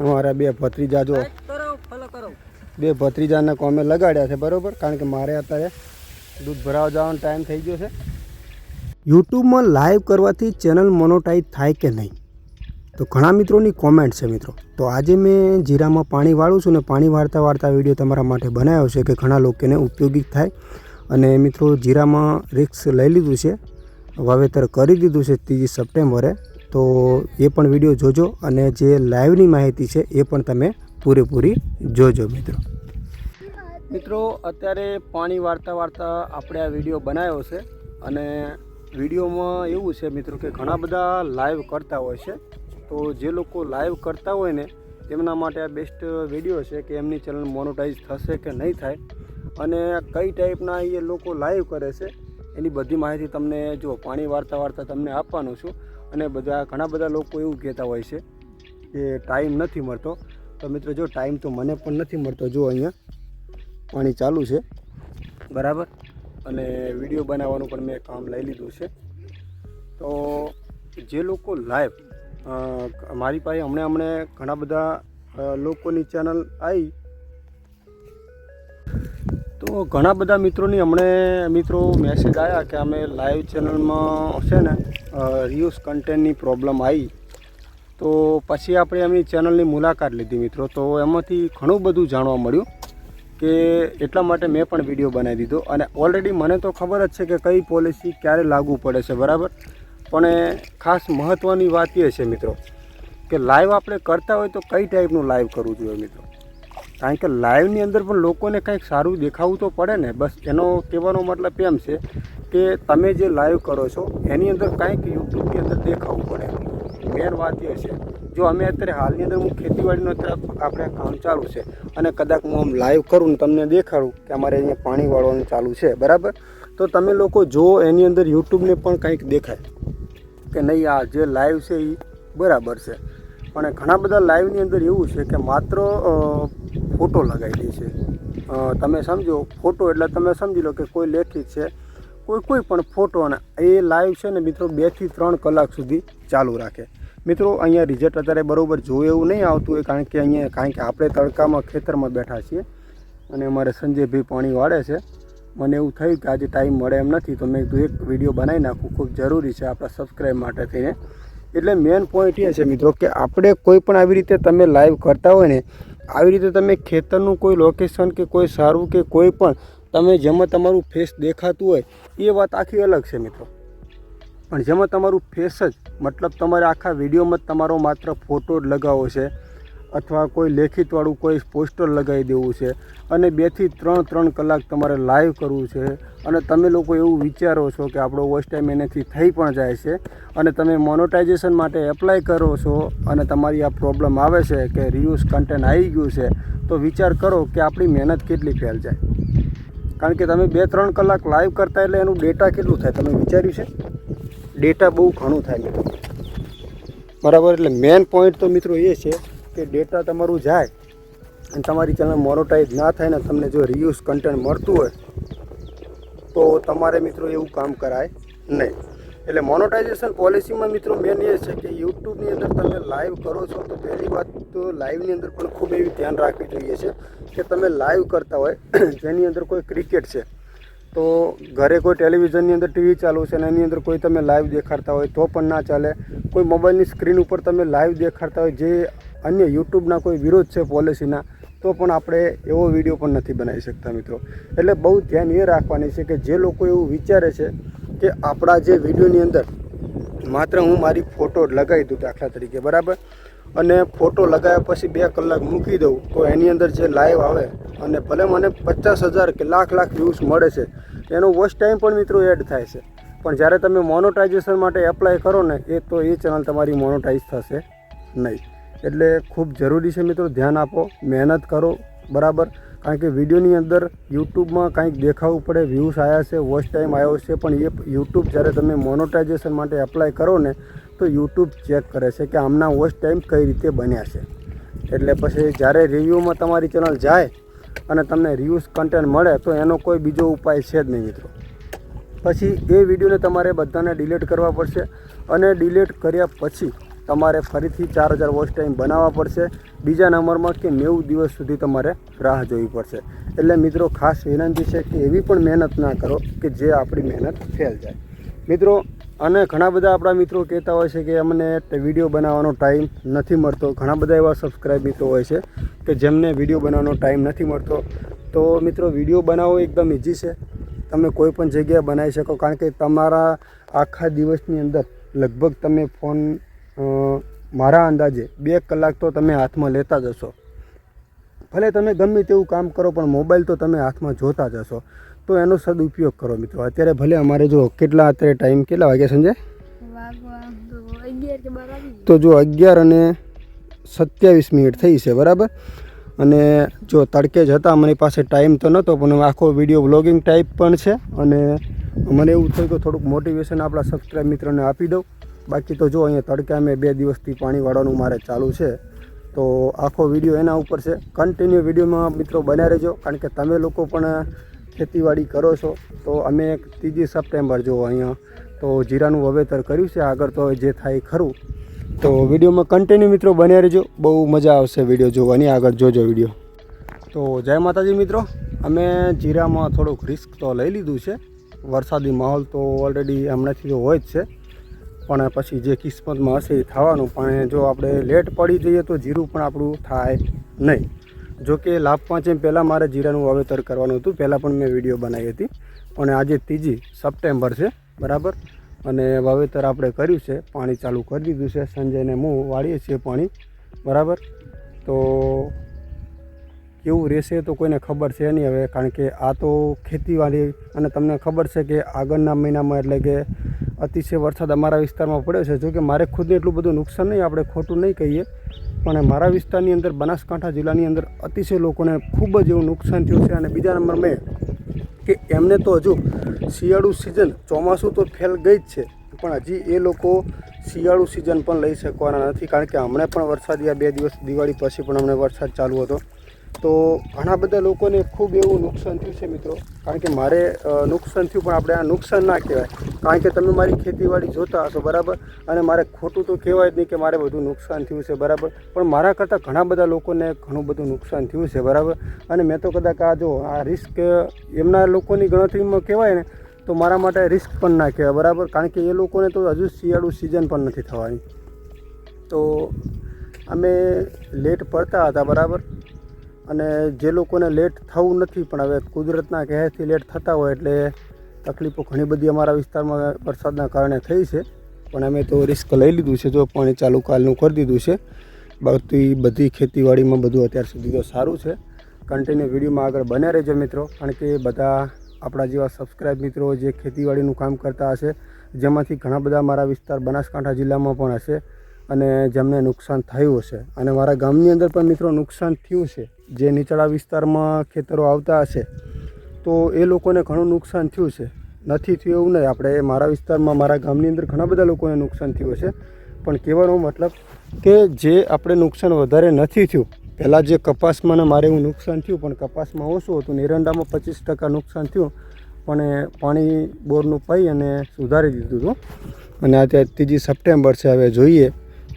અમારા બે ભત્રીજા જો. બે ભત્રીજાના કોમે લગાડ્યા છે બરોબર? કારણ કે મારે અત્યારે દૂધ ભરાવા જવાનો ટાઈમ થઈ ગયો છે. યુટ્યુબમાં લાઈવ કરવાથી ચેનલ મોનોટાઈઝ થાય કે નહીં? તો ઘણા મિત્રોની કોમેન્ટ છે મિત્રો. તો આજે મેં જીરામાં પાણી વાળું છું ને પાણી વાળતા વાળતા વીડિયો તમારા માટે બનાવ્યો છે કે ઘણા લોકોને ઉપયોગી થાય. અને મિત્રો જીરામાં રિક્સ લઈ લીધું છે વાવેતર કરી દીધું છે ત્રીજી સપ્ટેમ્બરે. તો એ પણ વીડિયો જોજો અને જે લાઈવની માહિતી છે એ પણ તમે પૂરેપૂરી જોજો મિત્રો. મિત્રો, અત્યારે પાણી વાર્તા વાર્તા આપણે આ વીડિયો બનાવ્યો છે અને વિડીયોમાં એવું છે મિત્રો કે ઘણા બધા લાઈવ કરતા હોય છે. તો જે લોકો લાઈવ કરતા હોય ને, તેમના માટે આ બેસ્ટ વીડિયો છે કે એમની ચેનલ મોનોટાઈઝ થશે કે નહીં થાય. અને કઈ ટાઈપના એ લોકો લાઈવ કરે છે, એની બધી માહિતી તમને જો પાણી વાર્તા વાર્તા તમને આપવાનું છું. અને બધા, ઘણા બધા લોકો એવું કહેતા હોય છે કે ટાઈમ નથી મળતો. તો મિત્રો, જો ટાઈમ તો મને પણ નથી મળતો, જો અહીંયા પાણી ચાલુ છે. બરાબર? અને વીડિયો બનાવવાનું પણ મેં કામ લઈ લીધું છે. તો જે લોકો લાઈવ મારી પાસે હમણાં હમણાં ઘણા બધા લોકોની ચેનલ આવી તો ઘણા બધા મિત્રોની હમણે મિત્રો મેસેજ આવ્યા કે અમે લાઈવ ચેનલમાં છે ને રિયુઝ કન્ટેન્ટની પ્રોબ્લેમ આવી. તો પછી આપણે એમની ચેનલની મુલાકાત લીધી મિત્રો. તો એમાંથી ઘણું બધું જાણવા મળ્યું કે એટલા માટે મેં પણ વીડિયો બનાવી દીધો. અને ઓલરેડી મને તો ખબર જ છે કે કઈ પોલિસી ક્યારે લાગુ પડે છે, બરાબર? પણ ખાસ મહત્ત્વની વાત એ છે મિત્રો, કે લાઈવ આપણે કરતા હોય તો કઈ ટાઈપનું લાઈવ કરવું જોઈએ મિત્રો? કારણ કે લાઈવની અંદર પણ લોકોને કંઈક સારું દેખાવું તો પડે ને, બસ એનો કહેવાનો મતલબ એમ છે કે તમે જે લાઈવ કરો છો, એની અંદર કંઈક યુટ્યુબની અંદર દેખાવું પડે. મેન વાત એ છે. જો અમે અત્યારે હાલની અંદર હું ખેતીવાડીનો અત્યારે આપણે કામ ચાલુ છે અને કદાચ હું આમ લાઈવ કરું ને તમને દેખાડું કે અમારે અહીંયા પાણી વાળવાનું ચાલુ છે, બરાબર? તો તમે લોકો જુઓ એની અંદર યુટ્યુબને પણ કંઈક દેખાય કે નહીં, આ જે લાઈવ છે એ બરાબર છે. પણ ઘણા બધા લાઈવની અંદર એવું છે કે માત્ર ફોટો લગાવી દે છે તમે સમજો, ફોટો એટલે તમે સમજી લો કે કોઈ લેખિત છે, કોઈ કોઈ પણ ફોટો અને એ લાઈવ છે ને મિત્રો બેથી ત્રણ કલાક સુધી ચાલુ રાખે. મિત્રો, અહીંયા રિઝલ્ટ અત્યારે બરાબર જોવે એવું નહીં આવતું હોય, કારણ કે અહીંયા, કારણ કે આપણે તડકામાં, ખેતરમાં બેઠા છીએ અને અમારે સંજયભાઈ પાણી વાળે છે. મને એવું થયું કે આજે ટાઈમ મળે એમ નથી, તો મેં એક વીડિયો બનાવી નાખું, ખૂબ જરૂરી છે આપણા સબસ્ક્રાઈબ માટે થઈને. એટલે મેન પોઈન્ટ એ છે મિત્રો કે આપણે કોઈ પણ આવી રીતે તમે લાઈવ કરતા હોય ને આવી રીતે તમે ખેતરનું કોઈ લોકેશન કે કોઈ સારું કે કોઈ પણ તમે જેમાં તમારું ફેસ દેખાતું હોય, એ વાત આખી અલગ છે મિત્રો. પણ જેમાં તમારું ફેસ જ, મતલબ તમારે આખા વિડીયોમાં જ તમારો માત્ર ફોટો જ લગાવવો છે. અથવા કોઈ લેખિતવાળું કોઈ પોસ્ટર લગાવી દેવું છે અને બેથી ત્રણ ત્રણ કલાક તમારે લાઈવ કરવું છે અને તમે લોકો એવું વિચારો છો કે આપણો વોચ ટાઈમ એનાથી થઈ પણ જાય છે અને તમે મોનોટાઇઝેશન માટે એપ્લાય કરો છો અને તમારી આ પ્રોબ્લેમ આવે છે કે રિયુઝ કન્ટેન્ટ આવી ગયું છે, તો વિચાર કરો કે આપણી મહેનત કેટલી ફેલ જાય. કારણ કે તમે બે ત્રણ કલાક લાઈવ કરતા એટલે એનું ડેટા કેટલું થાય તમે વિચાર્યું છે? ડેટા બહુ ઘણું થાય બરાબર, એટલે મેન પોઈન્ટ તો મિત્રો એ છે કે ડેટા તમારું જાય અને તમારી ચેનલ મોનોટાઈઝ ના થાય ને તમને જો રિયુઝ કન્ટેન્ટ મળતું હોય, તો તમારે મિત્રો એવું કામ કરાય નહીં. એટલે મોનોટાઇઝેશન પોલિસીમાં મિત્રો મેન એ છે કે યુટ્યુબની અંદર તમે લાઈવ કરો છો, તો પહેલી વાત તો લાઈવની અંદર પણ ખૂબ એવી ધ્યાન રાખવી જોઈએ છે કે તમે લાઈવ કરતા હોય, જેની અંદર કોઈ ક્રિકેટ છે. તો ઘરે કોઈ ટેલિવિઝનની અંદર ટીવી ચાલુ છે અને એની અંદર કોઈ તમે લાઈવ દેખાડતા હોય તો પણ ના ચાલે. કોઈ મોબાઈલની સ્ક્રીન ઉપર તમે લાઈવ દેખાડતા હોય જે અન્ય યુટ્યુબના કોઈ વિરોધ છે પોલિસીના તો પણ આપણે એવો વીડિયો પણ નથી બનાવી શકતા મિત્રો. એટલે બહુ ધ્યાન એ રાખવાની છે કે જે લોકો એવું વિચારે છે કે આપણા જે વિડીયોની અંદર માત્ર હું મારી ફોટો લગાવી દઉં દાખલા તરીકે, બરાબર? અને ફોટો લગાવ્યા પછી બે કલાક મૂકી દઉં, તો એની અંદર જે લાઈવ આવે અને ભલે મને પચાસ હજાર કે લાખ લાખ વ્યૂઝ મળે છે, એનો વોચ ટાઈમ પણ મિત્રો એડ થાય છે. પણ જ્યારે તમે મોનોટાઇઝેશન માટે એપ્લાય કરો ને, એ તો એ ચેનલ તમારી મોનોટાઇઝ થશે નહીં. એટલે ખૂબ જરૂરી છે મિત્રો ધ્યાન આપો, મહેનત કરો, બરાબર? કારણ કે વિડીયોની અંદર યુટ્યુબમાં કાંઈક દેખાવું પડે વ્યૂઝ આવ્યા છે વોચ ટાઈમ આવ્યો છે, પણ એ યુટ્યુબ જ્યારે તમે મોનોટાઇઝેશન માટે એપ્લાય કરો ને તો યુટ્યુબ ચેક કરે છે કે આમના વોચ ટાઈમ કઈ રીતે બન્યા છે. એટલે પછી જ્યારે રિવ્યૂમાં તમારી ચેનલ જાય અને તમને રિવ્યુઝ કન્ટેન્ટ મળે, તો એનો કોઈ બીજો ઉપાય છે જ નહીં મિત્રો. પછી એ વિડીયોને તમારે બધાને ડિલીટ કરવા પડશે અને ડિલીટ કર્યા પછી તમારે ફરીથી ચાર હજાર વોચ ટાઈમ બનાવવા પડશે. બીજા નંબરમાં કે નેવું દિવસ સુધી તમારે રાહ જોવી પડશે. એટલે મિત્રો ખાસ વિનંતી છે કે એવી પણ મહેનત ના કરો કે જે આપણી મહેનત ફેલ જાય. મિત્રો અને ઘણા બધા આપણા મિત્રો કહેતા હોય છે કે અમને વીડિયો બનાવવાનો ટાઈમ નથી મળતો. ઘણા બધા એવા સબસ્ક્રાઈબ મિત્રો હોય છે કે જેમને વીડિયો બનાવવાનો ટાઈમ નથી મળતો. તો મિત્રો વીડિયો બનાવવો એકદમ ઇઝી છે. તમે કોઈ પણ જગ્યાએ બનાવી શકો. કારણ કે તમારા આખા દિવસની અંદર લગભગ તમે ફોન મારા અંદાજે બે કલાક તો તમે હાથમાં લેતા જ હશો. ભલે તમે ગમે તેવું કામ કરો પણ મોબાઈલ તો તમે હાથમાં જોતા જ હશો. તો એનો સદુપયોગ કરો મિત્રો. અત્યારે ભલે અમારે જો કેટલા અત્યારે ટાઈમ કેટલા વાગ્યા સંજય? તો જો અગિયાર અને સત્યાવીસ મિનિટ થઈ છે બરાબર? અને જો તડકે જ હતા અમારી પાસે ટાઈમ તો નહોતો પણ આખો વીડિયો બ્લોગિંગ ટાઈપ પણ છે. અને મને એવું થયું કે થોડુંક મોટિવેશન આપણા સબસ્ક્રાઈબ મિત્રોને આપી દઉં. બાકી તો જો અહીંયા તડકે અમે બે દિવસથી પાણી વાળવાનું મારે ચાલુ છે. તો આખો વીડિયો એના ઉપર છે. કન્ટિન્યુ વિડીયોમાં મિત્રો બન્યા રહેજો, કારણ કે તમે લોકો પણ ખેતીવાડી કરો છો. તો અમે ત્રીજી સપ્ટેમ્બર જો અહીંયા. તો જીરાનું વાવેતર કર્યું છે, આગળ તો જે થાય ખરું. તો વિડીયોમાં કન્ટિન્યુ મિત્રો બન્યા રહેજો, બહુ મજા આવશે વીડિયો જોવાની. આગળ જોજો વીડિયો. તો જય માતાજી મિત્રો, અમે જીરામાં થોડુંક રિસ્ક તો લઈ લીધું છે. વરસાદી માહોલ તો ઓલરેડી હમણાંથી તો હોય જ છે. પણ પછી જે કિસ્મતમાં હશે એ થવાનું પણ જો આપણે લેટ પડી જઈએ તો જીરું પણ આપણું થાય નહીં. જો કે લાભ પાંચે પહેલાં મારે જીરાનું વાવેતર કરવાનું હતું, પહેલાં પણ મેં વીડિયો બનાવી હતી. પણ આજે ત્રીજી સપ્ટેમ્બર છે, બરાબર? અને વાવેતર આપણે કર્યું છે, પાણી ચાલુ કરી દીધું છે સંજયને હું વાળીએ છીએ પાણી, બરાબર? તો કેવું રહેશે તો કોઈને ખબર છે નહીં હવે, કારણ કે આ તો ખેતીવાડી, અને તમને ખબર છે કે આગળના મહિનામાં એટલે કે અતિશય વરસાદ અમારા વિસ્તારમાં પડ્યો છે. જો કે મારે ખુદને એટલું બધું નુકસાન નહીં, આપણે ખોટું નહીં કહીએ. પણ મારા વિસ્તારની અંદર, બનાસકાંઠા જિલ્લાની અંદર અતિશય લોકોને ખૂબ જ એવું નુકસાન થયું છે. અને બીજા નંબર મેં કે એમને તો હજુ શિયાળુ સિઝન ચોમાસું તો ફેલ ગઈ જ છે. પણ હજી એ લોકો શિયાળુ સિઝન પણ લઈ શકવાના નથી. કારણ કે હમણાં પણ વરસાદ યા બે દિવસ દિવાળી પછી પણ અમને વરસાદ ચાલુ હતો. તો ઘણા બધા લોકોને ખૂબ એવું નુકસાન થયું છે મિત્રો. કારણ કે મારે નુકસાન થયું પણ આપણે આ નુકસાન ના કહેવાય. કારણ કે તમે મારી ખેતીવાડી જોતા હશો, બરાબર? અને મારે ખોટું તો કહેવાય જ નહીં કે મારે બધું નુકસાન થયું છે, બરાબર? પણ મારા કરતાં ઘણા બધા લોકોને ઘણું બધું નુકસાન થયું છે, બરાબર? અને મેં તો કદાચ આ જો, આ રિસ્ક એમના લોકોની ગણતરીમાં કહેવાય ને, તો મારા માટે રિસ્ક પણ ના કહેવાય, બરાબર? કારણ કે એ લોકોને તો હજુ શિયાળુ સિઝન પણ નથી થવાની. તો અમે લેટ પડતા હતા, બરાબર? અને જે લોકોને લેટ થવું નથી, પણ હવે કુદરતના કહેરથી લેટ થતા હોય એટલે તકલીફો ઘણી બધી અમારા વિસ્તારમાં વરસાદના કારણે થઈ છે. પણ અમે તો રિસ્ક લઈ લીધું છે, જો પાણી ચાલુ કાલનું કરી દીધું છે. બાકી બધી ખેતીવાડીમાં બધું અત્યાર સુધી તો સારું છે. કન્ટિન્યુ વિડીયોમાં આગળ બન્યા રહેજો મિત્રો, કારણ કે બધા આપણા જેવા સબસ્ક્રાઇબ મિત્રો જે ખેતીવાડીનું કામ કરતા હશે, જેમાંથી ઘણા બધા મારા વિસ્તાર બનાસકાંઠા જિલ્લામાં પણ હશે. અને જેમને નુકસાન થયું હશે. અને મારા ગામની અંદર પણ મિત્રો નુકસાન થયું છે. જે નીચાણા વિસ્તારમાં ખેતરો આવતા હશે, તો એ લોકોને ઘણું નુકસાન થયું છે. નથી થયું એવું નહીં, આપણે મારા વિસ્તારમાં, મારા ગામની અંદર ઘણા બધા લોકોને નુકસાન થયું છે પણ કહેવાનો મતલબ કે જે આપણે નુકસાન વધારે નથી થયું, પહેલાં જે કપાસમાં ને મારે એવું નુકસાન થયું, પણ કપાસમાં ઓછું હતું એરંડામાં પચીસ ટકા નુકસાન થયું, પણ એ પાણી બોરનું પાઈ અને સુધારી દીધું હતું. અને અત્યારે ત્રીજી સપ્ટેમ્બર છે, હવે જોઈએ.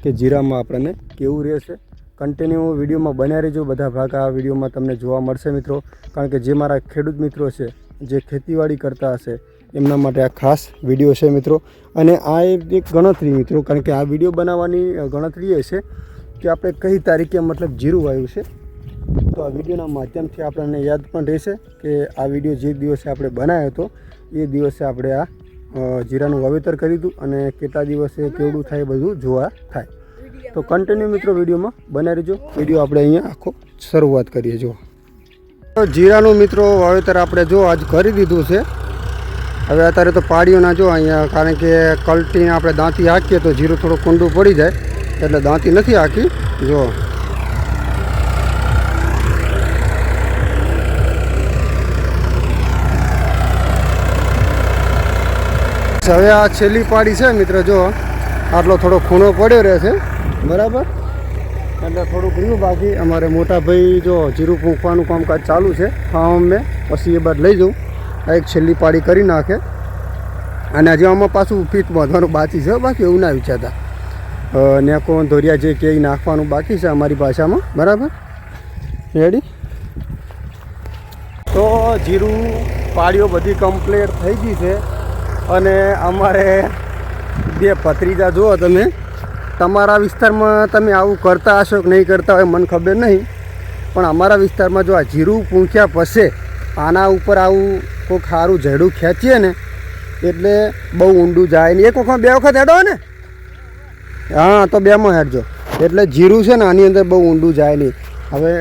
કે જીરામાં આપણને કેવું રહેશે. કન્ટિન્યુ વિડીયોમાં બન્યા રહેજો. બધા ભાગ આ વિડીયોમાં તમને જોવા મળશે મિત્રો. કારણ કે જે મારા ખેડૂત મિત્રો છે, જે ખેતીવાડી કરતા હશે, એમના માટે આ ખાસ વીડિયો છે મિત્રો. અને આ એક ગણતરી મિત્રો, કારણ કે આ વીડિયો બનાવવાની ગણતરી એ છે કે આપણે કઈ તારીખે મતલબ જીરું આવ્યું છે. તો આ વિડીયોના માધ્યમથી આપણને યાદ પણ રહેશે કે આ વીડિયો જે દિવસે આપણે બનાવ્યો હતો, એ દિવસે આપણે આ જીરાનું વાવેતર કર્યું હતું અને કેટલા દિવસે કેવડું થાય બધું જોવા થાય. તો કન્ટિન્યુ મિત્રો વિડીયોમાં બનાવી રહેજો. વીડિયો આપણે અહીંયા આખો શરૂઆત કરીએ જો. તો જીરાનું મિત્રો વાવેતર આપણે જો આજ કરી દીધું છે. હવે અત્યારે તો પાડીઓના જો અહીંયા, કારણ કે કલટીને આપણે દાંતી હાંકીએ તો જીરું થોડું કુંડું પડી જાય. એટલે દાંતી નથી હાંકી. જો. હવે આ છેલ્લી પાડી છે મિત્ર, જો આટલો થોડો ખૂણો પડ્યો રહે છે. બરાબર? એટલે થોડુંક રહ્યું. બાકી અમારે મોટા ભાઈ જો જીરું ફૂંકવાનું કામકાજ ચાલુ છે. હા મેં પછી એ બાદ લઈ જાઉં. આ એક છેલ્લી પાડી કરી નાખે. અને હજી આમાં પાછું ફીટ બાંધવાનું બાકી છે. બાકી એવું ના વિચારતા. નેકો ધોરિયા જે કે નાખવાનું બાકી છે અમારી ભાષામાં. બરાબર? રેડી તો જીરું પાડીઓ બધી કમ્પ્લીટ થઈ ગઈ છે. અને અમારે બે ભત્રીજા જુઓ તમે. તમારા વિસ્તારમાં તમે આવું કરતા હશો કે નહીં કરતા હોય મને ખબર નહીં. પણ અમારા વિસ્તારમાં જો આ જીરું પૂંખ્યા પછી આના ઉપર આવું કોઈક સારું ઝેડું ખેંચીએ ને, એટલે બહુ ઊંડું જાય ને એક વખત, બે વખત હેડો ને. હા, તો બેમાં હેડજો. એટલે જીરું છે ને, આની અંદર બહુ ઊંડું જાય નહીં. હવે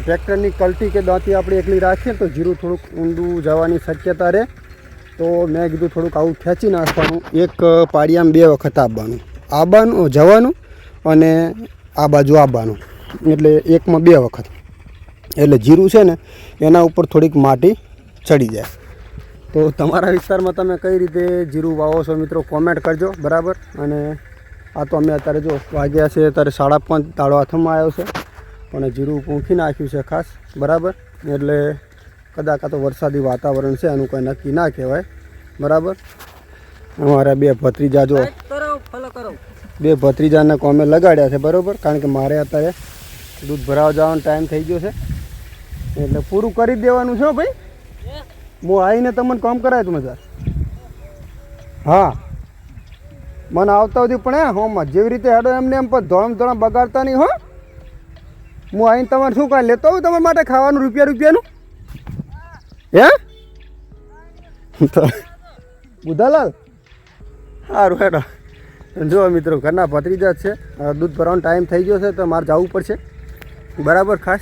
ટ્રેક્ટરની કલટી કે દાંતી આપણે એકલી રાખીએ તો જીરું થોડુંક ઊંડું જવાની શક્યતા રહે. તો મેં કીધું થોડુંક આવું ખેંચી નાખવાનું. એક પાડિયામાં બે વખત આવવાનું આવવાનું જવાનું અને આ બાજુ આવવાનું એટલે એકમાં બે વખત. એટલે જીરું છે ને, એના ઉપર થોડીક માટી ચડી જાય. તો તમારા વિસ્તારમાં તમે કઈ રીતે જીરું વાવો છો મિત્રો? કોમેન્ટ કરજો, બરાબર? અને આ તો અમે અત્યારે જો વાગ્યા છે, અત્યારે સાડા પાંચ તાળો હાથમાં આવ્યો છે. પણ જીરું પૂંખી નાખ્યું છે ખાસ, બરાબર? એટલે કદાચ આ તો વરસાદી વાતાવરણ છે એનું કંઈ નક્કી ના કહેવાય. બરાબર? અમારા બે ભત્રીજા જો બે ભત્રીજાને કોમે લગાડ્યા છે બરાબર? કારણ કે મારે અત્યારે દૂધ ભરાવા જવાનો ટાઈમ થઈ ગયો છે. એટલે પૂરું કરી દેવાનું છે ભાઈ. હું આવીને તમને કામ કરાય તમે સર હા. મને આવતા સુધી પણ હોમમાં. હોમાં જેવી રીતે હેડો એમને એમ પણ ધોળમ ધોળમ બગાડતા નહીં હો. હું આવીને તમારે શું કાંઈ લેતો આવું તમારા માટે ખાવાનું રૂપિયા રૂપિયાનું? હે? બુધાલાલ સારું હેડો. જો મિત્રો, ઘરના ભત્રીજા છે. દૂધ ભરવાનો ટાઈમ થઈ ગયો છે, તો મારે જવું પડશે. બરાબર, ખાસ.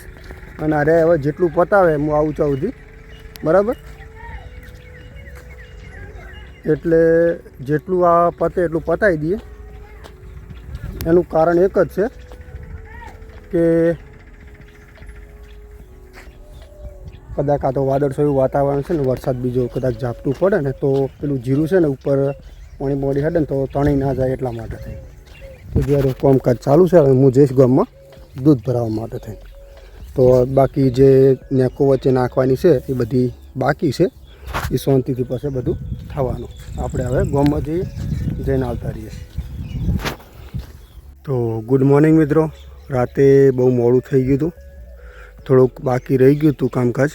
અને અરે, હવે જેટલું પતાવે, હું આવું છું સુધી. બરાબર? એટલે જેટલું આ પતે, એટલું પતાવી દઈએ. એનું કારણ એક જ છે કે કદાચ આ તો વાદળછાયું વાતાવરણ છે ને, વરસાદ બીજો કદાચ ઝાપટું પડે ને, તો પેલું જીરું છે ને, ઉપર પાણી બોડી હડે ને, તો તણી ના જાય એટલા માટે થઈ તો જ્યારે કામકાજ ચાલુ છે હું જઈશ ગામમાં, દૂધ ભરાવવા માટે થઈ તો બાકી જે નેકો વચ્ચે નાખવાની છે, એ બધી બાકી છે. એ શાંતિથી પાસે બધું થવાનું. આપણે હવે ગામમાં જઈએ, જઈને આવતા રહીએ. તો ગુડ મોર્નિંગ મિત્રો. રાતે બહુ મોડું થઈ ગયું હતું. થોડુંક બાકી રહી ગયું હતું કામકાજ.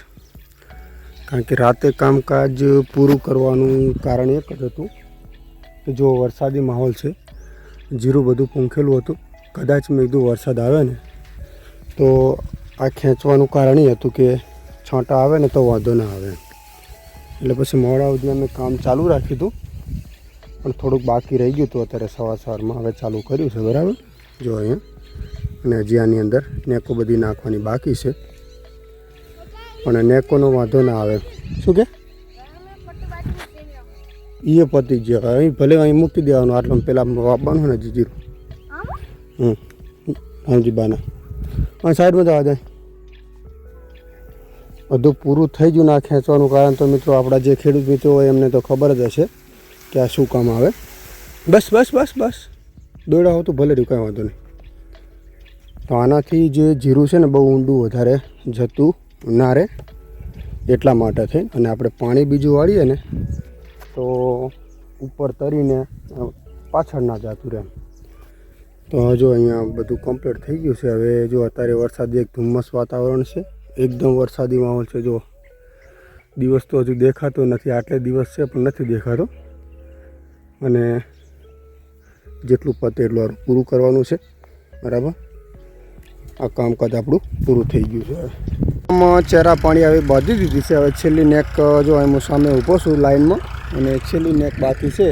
કારણ કે રાતે કામકાજ પૂરું કરવાનું કારણ એક જ હતું કે જો વરસાદી માહોલ છે, જીરું બધું પૂંખેલું હતું, કદાચ મેં કીધું વરસાદ આવે ને, તો આ ખેંચવાનું કારણ એ હતું કે છાંટા આવે ને તો વાંધો ના આવે એટલે પછી મોડા સુધીમાં મેં કામ ચાલુ રાખ્યું હતું, પણ થોડુંક બાકી રહી ગયું હતું અત્યારે સવાર સવારમાં, હવે ચાલુ કર્યું છે, બરાબર? જો અહીંયા, અને હજી આની અંદર નેકો બધી નાખવાની બાકી છે. પણ નેકોનો વાંધો ના આવે. શું કે? એ પતી ગયો. અહીં ભલે અહીં મૂકી દેવાનું, આટલું પેલા વાપવાનું ને જીરું હમ. સમજી બાના. અને સાઈડમાં જવા જાય બધું પૂરું થઈ ગયું ના ખેંચવાનું કારણ તો મિત્રો આપણા જે ખેડૂત મિત્રો હોય એમને તો ખબર જ હશે કે આ શું કામ આવે. બસ બસ બસ બસ. દોડા હો તો ભલે રહ્યું, કાંઈ વાંધો નહીં. તો આનાથી જે જીરું છે ને બહુ ઊંડું વધારે જતું ના રહે એટલા માટે થઈ અને આપણે પાણી બીજું વાળીએ ને તો ઉપર તરીને પાછળ ના જતું રહે તો જો અહીંયા બધું કમ્પ્લીટ થઈ ગયું છે. હવે જો અત્યારે વરસાદી એક ધુમ્મસ વાતાવરણ છે. એકદમ વરસાદી માહોલ છે. જો દિવસ તો હજુ દેખાતો નથી. આટલે દિવસ છે પણ નથી દેખાતો. અને જેટલું પતે એટલું પૂરું કરવાનું છે. બરાબર? આ કામકાજ આપણું પૂરું થઈ ગયું છે. આમાં ચહેરા પાણી હવે બાંધી દીધી છે. હવે છેલ્લી નેક જો હું સામે ઊભો છું લાઇનમાં અને છેલ્લી નેક બાકી છે.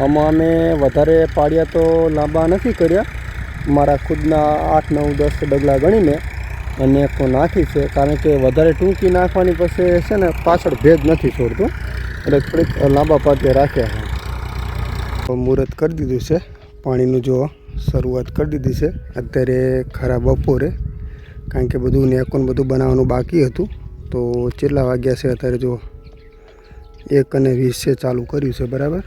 આમાં અમે વધારે પાડ્યા તો લાંબા નથી કર્યા. મારા ખુદના આઠ, નવ, દસ ડગલા ગણીને અને નેકો નાખી છે. કારણ કે વધારે ટૂંકી નાખવાની પછી છે ને, પાછળ ભેજ નથી છોડતું. એટલે થોડીક લાંબા પાતે રાખ્યા છે. મુહૂર્ત કરી દીધું છે પાણીનું, જો શરૂઆત કરી દીધી છે. અત્યારે ખરા બપોરે, કારણ કે બધું નેકોન બધું બનાવવાનું બાકી હતું. તો કેટલા વાગ્યા છે અત્યારે જો એક અને વીસે ચાલુ કર્યું છે, બરાબર?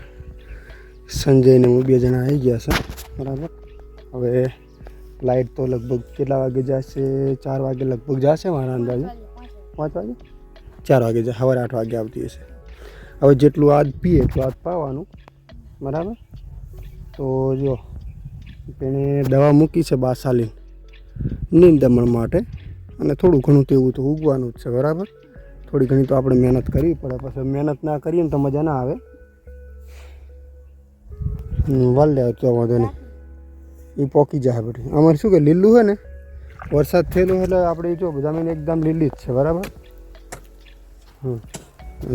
સંજયને હું બે જણા આવી ગયા છે, બરાબર? હવે લાઇટ તો લગભગ કેટલા વાગે જશે? ચાર વાગે લગભગ જશે મારા અંદાજે? પાંચ વાગે? ચાર વાગે જાય સવારે આઠ વાગે આવતી હશે. હવે જેટલું આજ પીએ એટલું આજ પાવાનું, બરાબર? તો જો તેણે દવા મૂકી છે બાસાલીન નિંદમણ માટે. અને થોડું ઘણું તેવું તો ઉગવાનું જ છે, બરાબર? થોડી ઘણી તો આપણે મહેનત કરવી પડે. પછી મહેનત ના કરીએ ને તો મજા ના આવે. વાલ તો વાંધો નહીં. એ પોકી જાય બધી. અમારે શું કે, લીલું છે ને, વરસાદ થયેલો એટલે આપણે જો મેં એકદમ લીલી જ છે, બરાબર? હમ.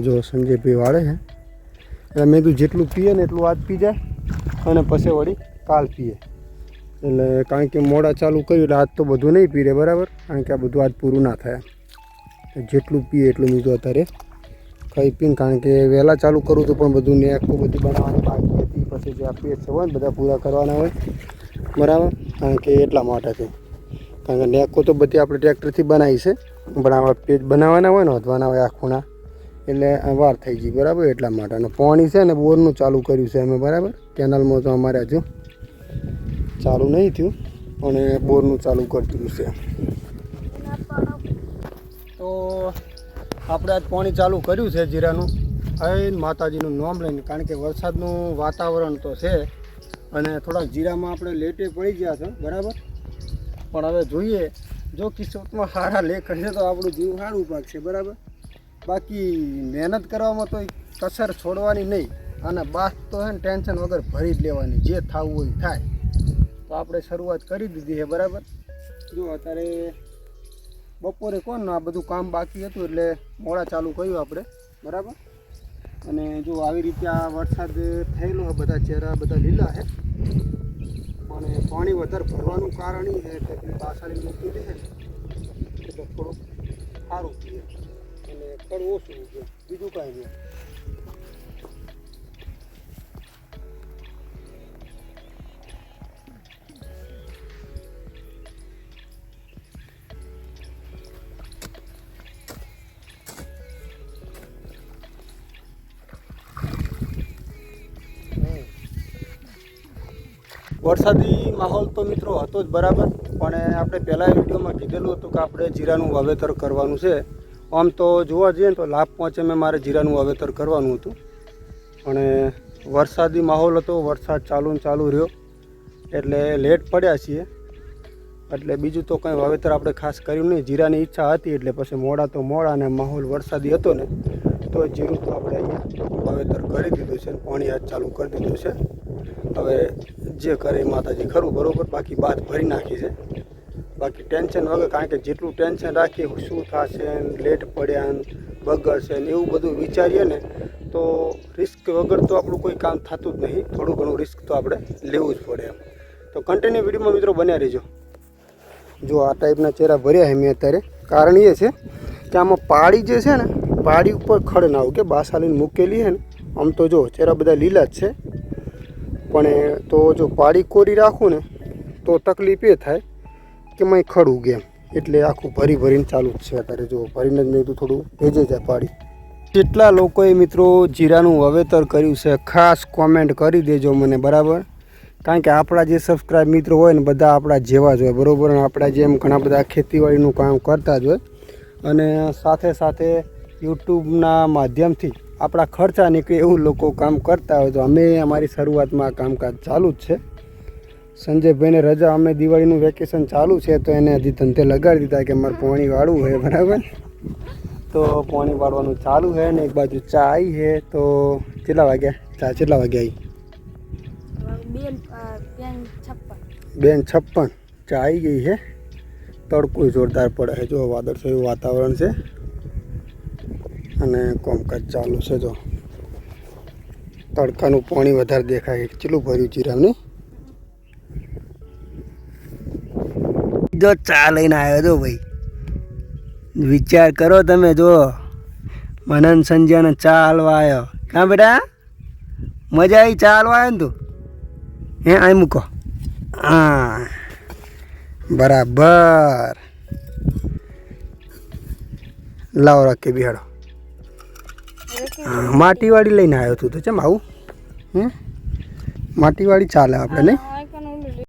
જો સંજયભાઈ વાળે છે. એટલે મેં તું જેટલું પીએ ને એટલું આજ પી જાય. અને પછી વળી કાલ પીએ. એટલે કારણ કે મોડા ચાલુ કર્યું એટલે આજ તો બધું નહીં પીરે, બરાબર? કારણ કે આ બધું આજ પૂરું ના થાય. જેટલું પીએ એટલું મીધું અત્યારે ખાઈ પીને, કારણ કે વહેલા ચાલુ કરું તો પણ બધું ને આખું બધું બનાવવાનું બાકી હતી. પછી જે આ છે હોય ને બધા પૂરા કરવાના હોય, બરાબર? કારણ કે એટલા માટે છે કારણ કે નેકો તો બધી આપણે ટ્રેક્ટરથી બનાવી છે, પણ આવા પેજ બનાવવાના હોય ને, વધવાના હોય આ ખૂણા એટલે વાર થઈ ગઈ, બરાબર? એટલા માટે. અને પાણી છે ને, બોરનું ચાલુ કર્યું છે અમે, બરાબર? કેનલમાં તો અમારે હજુ ચાલુ નહીં થયું અને બોરનું ચાલુ કરતું છે. તો આપણે આજ પાણી ચાલુ કર્યું છે જીરાનું. અહીં માતાજીનું નામ લઈને, કારણ કે વરસાદનું વાતાવરણ તો છે, અને થોડાક જીરામાં આપણે લેટે પડી ગયા છે, બરાબર? પણ હવે જોઈએ, જો કિસ્મતમાં સારા લેખ હશે તો આપણું જીવ સારું પાકશે બરાબર? બાકી મહેનત કરવામાં તો કસર છોડવાની નહીં, અને બાસ તો હે ને ટેન્શન વગર ભરી જ લેવાની, જે થવું હોય થાય. તો આપણે શરૂઆત કરી દીધી છે, બરાબર? જો, અત્યારે બપોરે કોણ આ બધું કામ બાકી હતું એટલે મોડા ચાલુ કર્યું આપણે, બરાબર? અને જો, આવી રીતે આ વરસાદ થયેલો છે, બધા ચહેરા, બધા લીલા છે. અને પાણી વધારે ભરવાનું કારણ એ છે કે પેલી પાછળની મૂકી દે છે એટલે થોડુંક સારું પીએ અને ખડ ઓછું બીજું કાંઈ નહીં. વરસાદી માહોલ તો મિત્રો હતો જ બરાબર, પણ આપણે પહેલાં વિડીયોમાં કીધેલું હતું કે આપણે જીરાનું વાવેતર કરવાનું છે. આમ તો જોવા જઈએ ને તો લાભ પહોંચે મેં મારે જીરાનું વાવેતર કરવાનું હતું. અને વરસાદી માહોલ હતો, વરસાદ ચાલુ ચાલુ રહ્યો. એટલે લેટ પડ્યા છીએ. એટલે બીજું તો કંઈ વાવેતર આપણે ખાસ કર્યું નહીં. જીરાની ઈચ્છા હતી એટલે પછી મોડા તો મોડા અને માહોલ વરસાદી હતો ને, તો જીરું તો આપણે અહીંયા વાવેતર કરી દીધું છે પાણી આજ ચાલુ કરી દીધું છે. હવે જે કરે માતાજી ખરું, બરોબર? બાકી બાદ ભરી નાખી છે. બાકી ટેન્શન વગર, કારણ કે જેટલું ટેન્શન રાખીએ, શું થશે, લેટ પડ્યા ને બગડશે ને એવું બધું વિચારીએ ને, તો રિસ્ક વગર તો આપણું કોઈ કામ થતું જ નહીં. થોડું ઘણું રિસ્ક તો આપણે લેવું જ પડે એમ. તો કન્ટિન્યુ વિડીયોમાં મિત્રો બન્યા રહેજો. જો આ ટાઈપના ચહેરા ભર્યા છે મેં અત્યારે. કારણ એ છે કે આમાં પાડી જે છે ને પાડી ઉપર ખડ ના કે બાસાલીને મૂકેલી છે ને, આમ તો જો ચહેરા બધા લીલા જ છે. પણ તો જો પાડી કોરી રાખું ને, તો તકલીફ એ થાય કે મેં ખડું ગેમ. એટલે આખું ભરી ભરીને ચાલુ જ છે અત્યારે. જો ભરીને જ તો થોડું ભેજે જાય પાડી. કેટલા લોકોએ મિત્રો જીરાનું વાવેતર કર્યું છે, ખાસ કોમેન્ટ કરી દેજો મને, બરાબર? કારણ કે આપણા જે સબસ્ક્રાઈબ મિત્રો હોય ને, બધા આપણા જેવા જ હોય, બરાબર? આપણા જેમ ઘણા બધા ખેતીવાડીનું કામ કરતા જ હોય. અને સાથે સાથે યુટ્યુબના માધ્યમથી આપણા ખર્ચા નીકળે એવું લોકો કામ કરતા હોય તો અમે અમારી શરૂઆતમાં કામકાજ ચાલુ જ છે. સંજયભાઈને રજા અમે દિવાળીનું વેકેશન ચાલુ છે તો એને હજી ધંધે લગાડી દીધા કે અમારે પોણી વાળવું હોય બરાબર? તો પોણી વાળવાનું ચાલુ છે ને એક બાજુ ચા આવી છે. તો કેટલા વાગ્યા? ચા કેટલા વાગ્યા આવી બેન છપ્પન. બેન છપ્પન. ચા આવી ગઈ છે. તડકો જોરદાર પડે છે. જો વાદળછાયું વાતાવરણ છે. અને કોમકાજ ચાલુ છે જો તડકાનું પાણી વધારે દેખાય. કેટલું ભર્યું જીરાનું? જો ચા લઈને આવ્યો છો ભાઈ. વિચાર કરો તમે જો મનન સંજયને ચા હાલવા આવ્યો કાં બેટા? મજા આવી ચા હાલવા આવ્યો ને તું? હે આ મૂકો. હા. બરાબર. લાવો રાખી બિહાડો. માટીવાળી લઈને આવ્યો તું તો ચેમ આવું? હમ? માટીવાળી ચાલે આપણે નહીં?